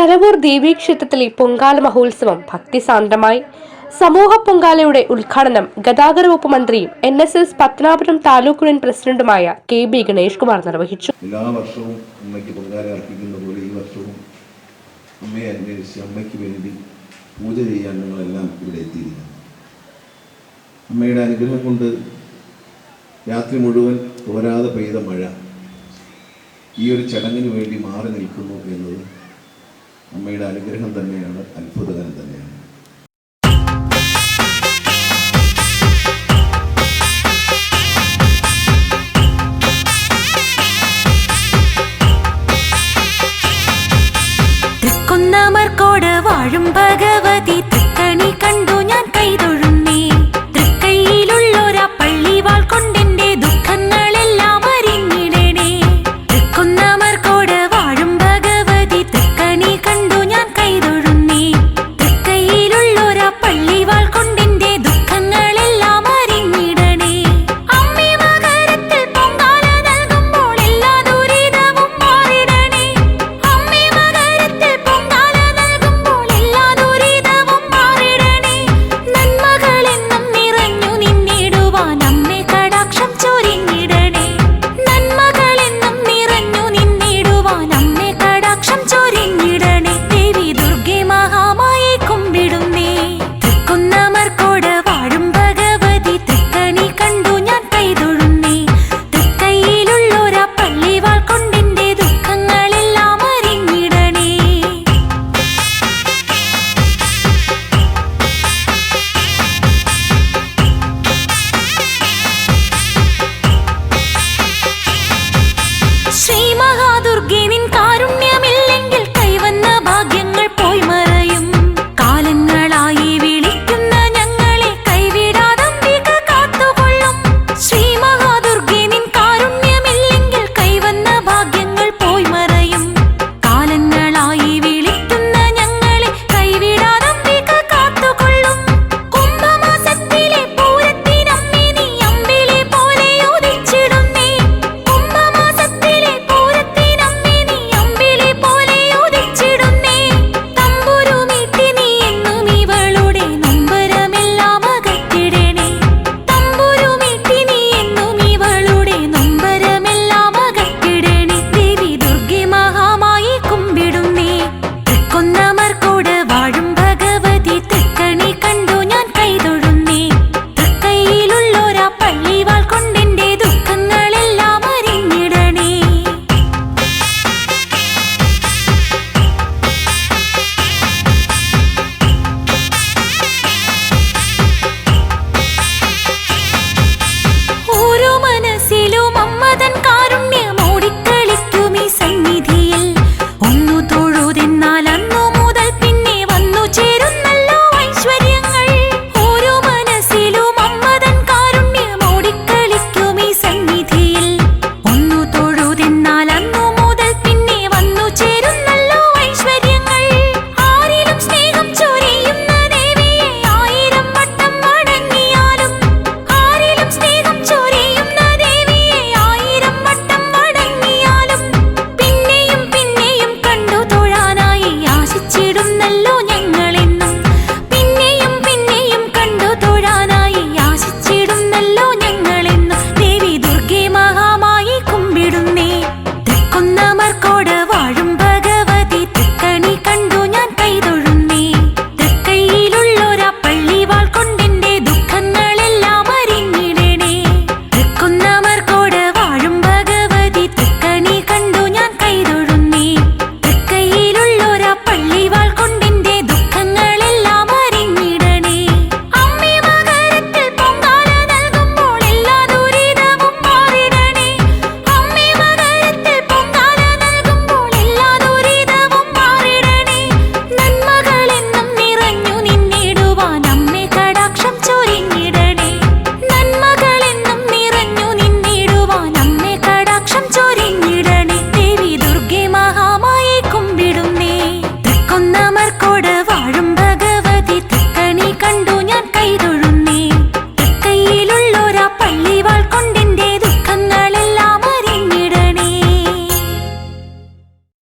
തലവൂർ ദേവീക്ഷേത്രത്തിലെ പൊങ്കാല മഹോത്സവം ഭക്തിസാന്ദ്രമായി. സമൂഹ പൊങ്കാലയുടെ ഉദ്ഘാടനം ഗതാഗത വകുപ്പ് മന്ത്രിയും N S S Pathanapuram taluk union പ്രസിഡന്റുമായ കെ ബി ഗണേഷ് കുമാർ നിർവഹിച്ചു. എല്ലാ വർഷവും അമ്മയ്ക്ക് പൊങ്കാല അർപ്പിക്കുന്ന പോലെ ഈ വർഷവും അമ്മയെ അന്വേഷിച്ച് അമ്മയ്ക്ക് വേണ്ടി പൂജ ചെയ്യാൻ ഞങ്ങളെല്ലാം ഇവിടെ എത്തിയിരിക്കുന്നു. അമ്മയുടെ അനുഗ്രഹം കൊണ്ട് രാത്രി മുഴുവൻ തോരാതെ പെയ്ത മഴ ഈ ഒരു ചടങ്ങിന് വേണ്ടി മാറി നിൽക്കുന്നു എന്നത് അമ്മയുടെ അനുഗ്രഹം തന്നെയാണ് അത്ഭുതകരം തന്നെയാണ്.